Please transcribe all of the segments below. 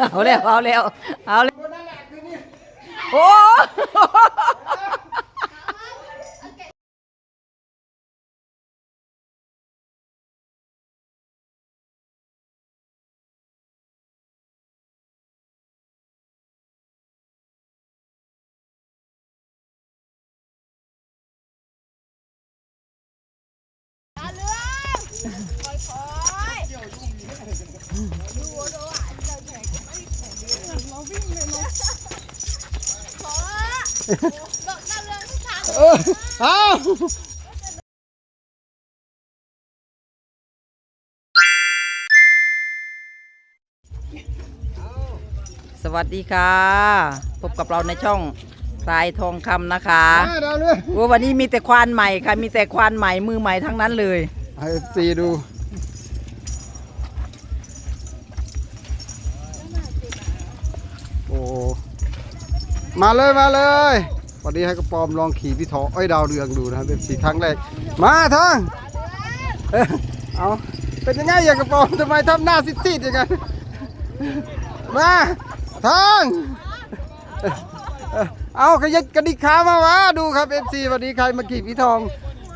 เอาแล้วเอาแล้วเอาแล้ว โอ้ เรื่องที่ทางเออเอาสวัสดีค่ะ พบกับเราในช่องพลายทองคำนะคะมาดาวเรืองว่าวันนี้มีแต่ควานใหม่ค่ะ มีแต่ควานใหม่มือใหม่ทั้งนั้นเลย ให้ซีดู มาเลยมาเลย วันนี้ให้กระปอมลองขี่พี่ทออ้อยดาวเรืองดูนะครับเป็นสีครั้งแรก มาทางเอ้าเป็นยังไงอย่างกระปอมทำไมทำหน้าซีดๆอย่างนั้นมาทางเอ้ยเอ้ยเอาขยันกระดิกขามาวะดูครับเอฟซีวันนี้ใครมาขี่พี่ทอง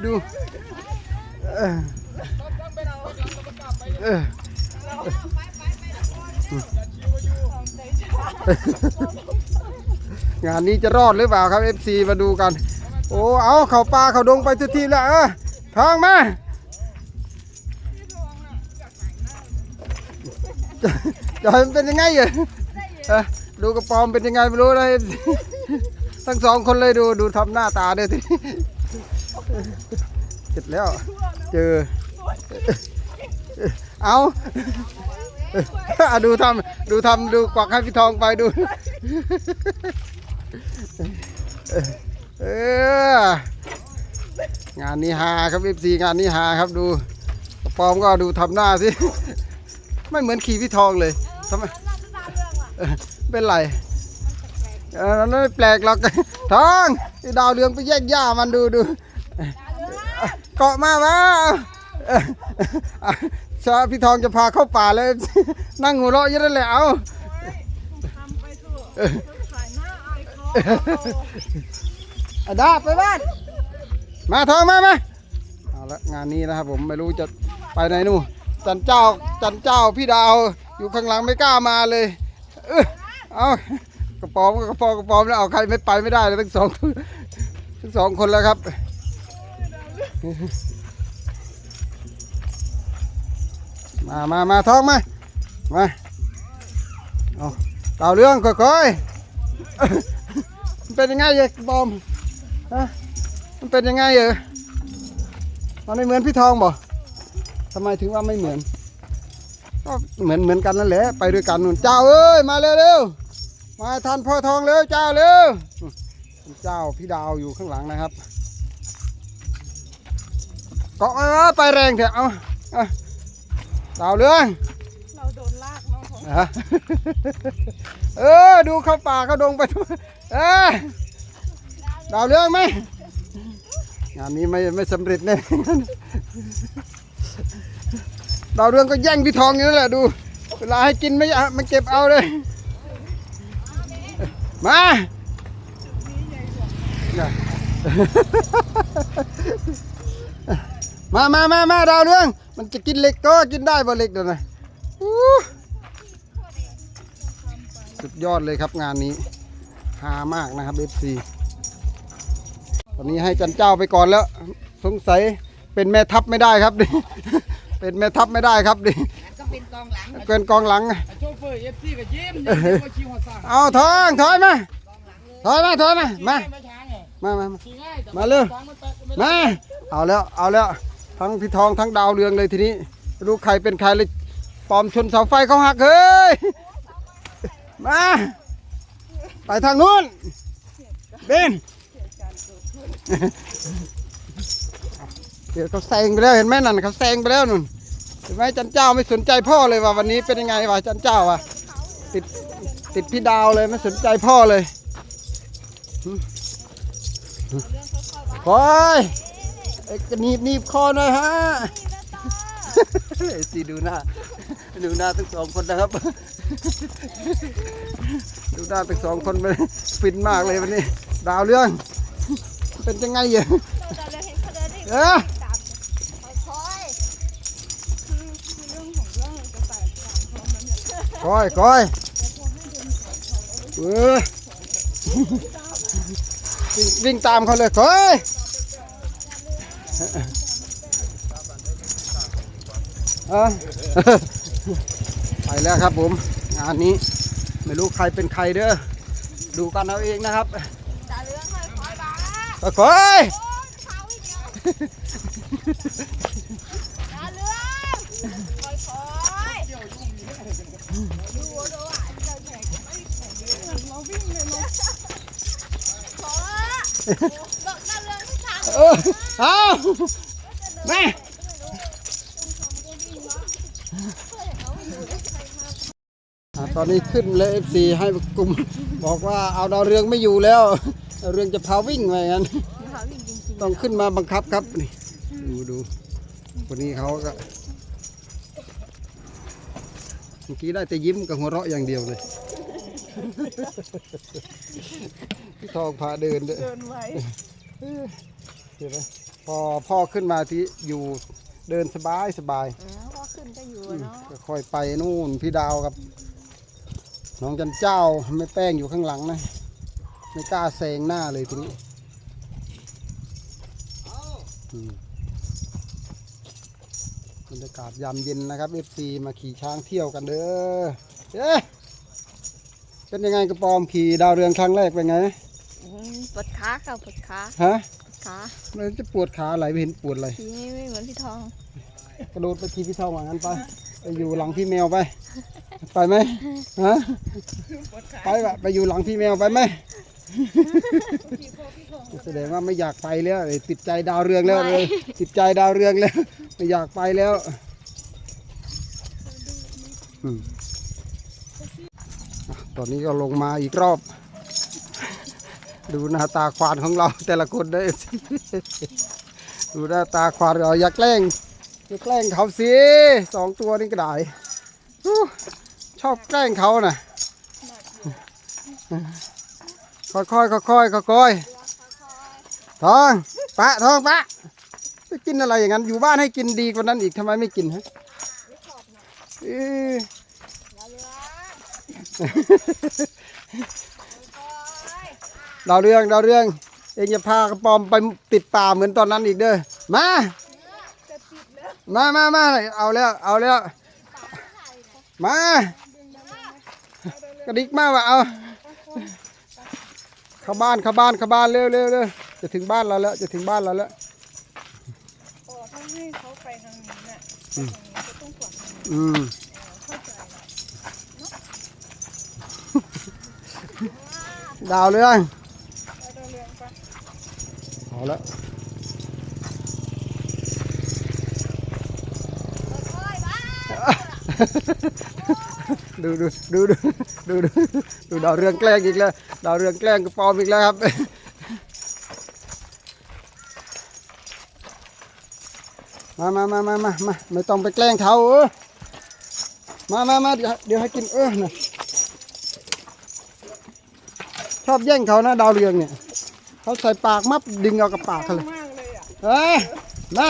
ดูเออเออ งานนี้จะรอดหรือเปล่าครับ FC มาดูกัน โอ้ เอาเขาปลาเขาดงไปทุกทีแล้วเออทองมาจะมันเป็นยังไงอเออดูกระปอมเป็นยังไงไม่รู้นะ FC ทั้งสองคนเลยดูดูทำหน้าตาเด้อทีเสร็จแล้ว เจอ เอาดูทำดูทำดูกวักให้พี่ทองไปดู เอองานนี้ฮาครับเอฟซีงานนี้ฮาครับดูกระปอมก็ดูทำหน้าสิ ไม่เหมือนขี่พี่ทองเลยทำไมเป็นไรเออนั่นไม่แปลกหรอกทองดาวเรืองไปแยกหญ้ามันดูดูเกาะมาวะเอออะชาพี่ทองจะพาเข้าป่าเลย นั่งหัวเราะอยังนั่นแหละเอา อาดาไปบ้าน มาทองมามาเอาละงานนี้นะครับผมไม่รู้จะไปไหนนู่นจันเจ้าจันเจ้าพี่ดาวอยู่ข้างหลังไม่กล้ามาเลย เออเอากระป๋อมกระป๋อมกระป๋อมแล้วเอาใครไม่ไปไม่ได้เลยทั้งสองทั้งสองคนแล้วครับมามามาทองมา มา เอาเต่าเรื่องค่อยๆ มันเป็นยังไงเอ่ยบอมฮะมันเป็นยังไงเอ่ยมันไม่เหมือนพี่ทองบ่ทำไมถึงว่าไม่เหมือน ก็เหมือนเหมือนกันนั่นแหละ ไปด้วยกันนู่นเจ้าเอ้ยมาเร็วเร็วๆมาทันพ่อทองเร็วเจ้าเร็วเจ้าพี่ดาวอยู่ข้างหลังนะครับเกาะเออไปแรงเถอะเอาเอาดาวเรื่องเราโดนลากเนาะฮะเออดูเข้าป่าเข้าดงไปทุก เออดาวเรื่องไหมงานนี้ไม่ไม่สำเร็จแน่ดาวเรื่องก็แย่งพี่ทองอยู่นั่นแหละดู เวลาให้กินไม่อามันเก็บเอาเลย มานมามามามาดาวเรื่อง มันจะกินเหล็กก็กินได้บ่เหล็กเดี๋ยวนะสุดยอดเลยครับงานนี้ ฮามากนะครับ FC ตอนนี้ให้จันเจ้าไปก่อนแล้ว สงสัยเป็นแม่ทัพไม่ได้ครับดิเป็นแม่ทัพไม่ได้ครับดิก็เป็นกองหลังเกินกองหลังโชเฟอร์เอฟซีก็ยิ้มยิ้มยิ้มมาชิวหัวซ่าเอาทองถอยมาถอยมาถอยมามาไม่ช้างไงมามามาขี่ง่ายแต่มาเร็วช้างมันแปะไม่มาเอาแล้วเอาแล้วทั้งพี่ทองทั้งดาวเรืองเลยทีนี้ไม่รู้ใครเป็นใครเลยปลอมชนเสาไฟเขาหักเฮ้ยมา ไปทางนู้นเบนเดี๋ยวเขาแซงไปแล้วเห็นไหมนั่นเขาแซงไปแล้วนุ่นเห็นไหมจันเจ้าไม่สนใจพ่อเลยว่าวันนี้เป็นยังไงวะจันเจ้าอะติดติดพี่ดาวเลยไม่สนใจพ่อเลยคอยเอ็กหนีบหนีบคอหน่อยฮะเอซีดูหน้าดูหน้าทั้งสองคนนะครับ ดูได้ไปสองคนไปฟินมากเลยวันนี้ ดาวเรื่อง เป็นยังไงอย่างเออคอยก้อยเออวิ่งตามเขาเลยก้อยอะ แล้วครับผมงานนี้ไม่รู้ใครเป็นใครเด้อดูกันเอาเองนะครับตาเรื่องค่อยๆบ้าก็ก้อยโอ้ยเขาอีกแล้วตาเรื่องค่อยๆดูดูอะเดินแข่งไม่แข่งดีเราวิ่งเลยเนาะขอบอกตาเรื่องทุกทางเออเอาแม่อะ ตอนนี้ขึ้นเลย FC ให้กลุ่มบอกว่าเอาดาวเรืองไม่อยู่แล้วดาวเรืองจะพาวิ่งไปงั้นต้องขึ้นมาบังคับครับนี่ดูดูคนนี้เขาก็เมื่อกี้ได้แต่ยิ้มกับหัวเราะอย่างเดียวเลยพี่ทองพาเดินด้วยเดินไว้เห็นไหมพอพ่อขึ้นมาที่อยู่เดินสบายสบายพอขึ้นก็อยู่เนาะก็ค่อยไปนู่นพี่ดาวกับ น้องจันเจ้าไม่แป้งอยู่ข้างหลังนะ ไม่กล้าแซงหน้าเลยทีนี้อืมบรรยากาศยามเย็นนะครับเอฟซีมาขี่ช้างเที่ยวกันเด้อเอ๊ะเป็นยังไงกระปอมขี่ดาวเรืองครั้งแรกเป็นไงปวดขาค่ะปวดขาฮะปวดขามันจะปวดขาไหลไปเห็นปวดอะไรทีนี้ไม่เหมือนพี่ทอง กระโดดไปทีพี่เท่าว่างั้นไปไปอยู่หลังพี่แมวไป ไปไหมฮะไปวะไปอยู่หลังพี่แมวไปไหมแสดงว่าไม่อยากไปแล้วเลยติดใจดาวเรืองแล้วเลยติดใจดาวเรืองแล้ว ไม่อยากไปแล้วอืมอะตอนนี้ก็ลงมาอีกรอบ ดูหน้าตาควานของเราแต่ละคนได้อดูหน้าตาควานเราอย่าแกล้งอย่าแกล้งเขาสิสองตัวนี่ก็ได้อู้ ชอบแกล้งเขาน่ะค่อยๆค่อยๆค่อยๆทองปะทองปะไปกินอะไรอย่างนั้น อยู่บ้านให้กินดีกว่านั้นอีกทำไมไม่กินฮะเอ้ยดาวเรืองดาวเรือง เองอย่าพากระปอมไปติดป่าเหมือนตอนนั้นอีกเด้อมามามามาเอาแล้ว เอาแล้ว มา กระดิกมาว่ะเอาเข้าบ้านเข้าบ้านเข้าบ้านเร็วเร็วเร็วจะถึงบ้านเราแล้วจะถึงบ้านเราแล้วโอ้ถ้าให้เขาไปทางนี้เนี่ยอืมดาวเรืองเอาแล้ว ดูดูดูดูดูดูดูดาวเรืองแกล้งอีกแล้วดาวเรืองแกล้งกระปอมอีกแล้วครับมามามามามามาไม่ต้องไปแกล้งเขาเออมามามาเดี๋ยวเดี๋ยวให้กินเออนะชอบแย่งเขานะดาวเรืองเนี่ยเขาใส่ปากมับดึงเอากับปากเขาเลยมากเลยอะเอ้ยมา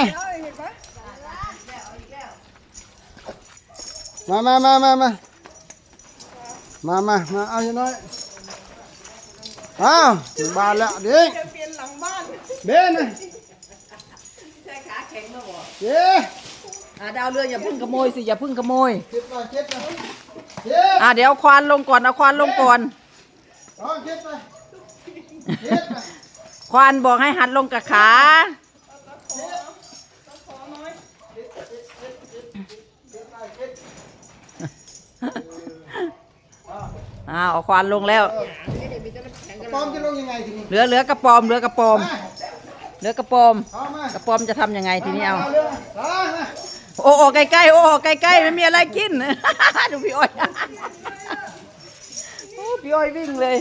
มามามามามา มามามาเอาอย่างน้อยอ้าวถึงบ้านแล้วเด็กจะเปลี่ยนหลังบ้านเบนนะเย้อะดาวเรืองอย่าเพึ่งขโมยสิอย่าเพึ่งขโมยเก็บไปเก็บไปเก็บอะเดี๋ยวเอาควานลงก่อนเอาควานลงก่อนเอาเก็บไปเก็บไปควานบอกให้หัดลงกับขา อ้าวเอาควานลงแล้ว ปอมจะลงยังไงทีนี้เหลือเหลือกระปอมเหลือกระปอมเหลือกระปอม เอามากระปอมจะทำยังไงทีนี้เอาเอาเรื่องเอามาโอ้โอ้ใกล้ๆโอ้โอ้ใกล้ๆไม่มีอะไรกิน ดูพี่อ้อย โอ้พี่อ้อยวิ่งเลย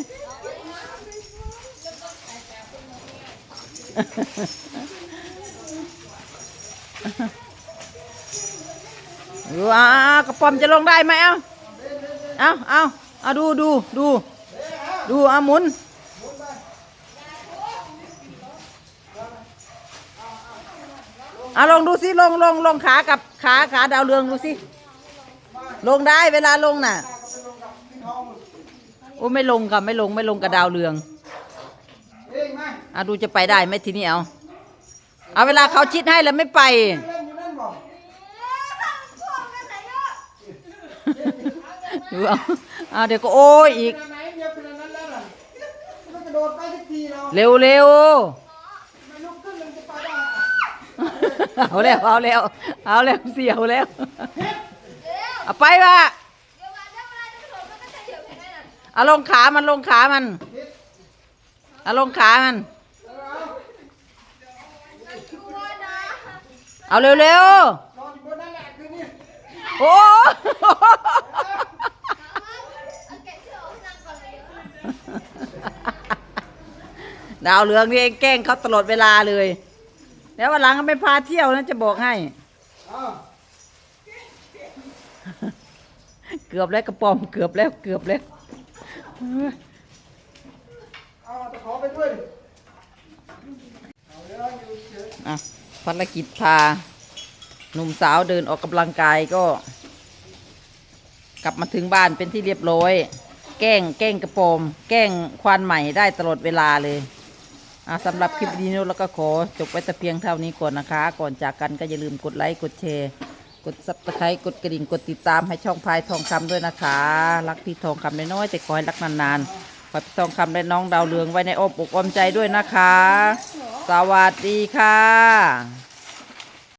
เดูอ่ากระป๋อมจะลงได้ไหมเอ้า เอาเอาเอาดูดูดูดูอาหมุนอาลงดูสิลงลงลงขากับขาขาดาวเรืองดูสิลงได้เวลาลงน่ะโอ้ไม่ลงค่ะไม่ลงไม่ลงกับดาวเรืองอะดูจะไปได้ไหมทีนี้เอาเอาเวลาเขาชิดให้แล้วไม่ไปเล่นอยู่นั่นบอกดูเอา อาเดี๋ยวก็โอ้ยอีกขนาดไหนเดียวขนาดนั้นแล้วน่ะมันกระโดดไปสักทีเราเร็วเร็วไม่ลุกขึ้นมันจะไปได้เอาแล้วเอาแล้วเอาแล้วเสียวแล้วเอาไปว่ะเอาลงขามันลงขามันเอาลงขามัน เอาเร็วเร็วนอนอยู่บนนั่นแหละคืนนี้ โอ้ ดาวเหลืองนี่เองแกล้งเขาตลอดเวลาเลย แล้ววันหลังก็ไม่พาเที่ยวนะจะบอกให้ เกือบแล้วกระป๋อมเกือบแล้วเกือบแล้วเอาตะขอไปด้วยอะภารกิจพาหนุ่มสาวเดินออกกำลังกายก็ กลับมาถึงบ้านเป็นที่เรียบร้อย แกล้งแกล้งกระโปมแกล้งควานใหม่ได้ตลอดเวลาเลย สำหรับคลิปนี้นู้นแล้วก็ขอจบไว้แต่เพียงเท่านี้ก่อนนะคะ ก่อนจากกันก็อย่าลืมกดไลค์กดแชร์กดซับสไครต์กดกระดิ่งกดติดตามให้ช่องพายทองคำด้วยนะคะ รักพี่ทองคำน้อยแต่ขอให้รักนานๆขอพี่ทองคำและน้องดาวเรืองไว้ในอ้อมอกอ้อมใจด้วยนะคะ สวัสดีค่ะ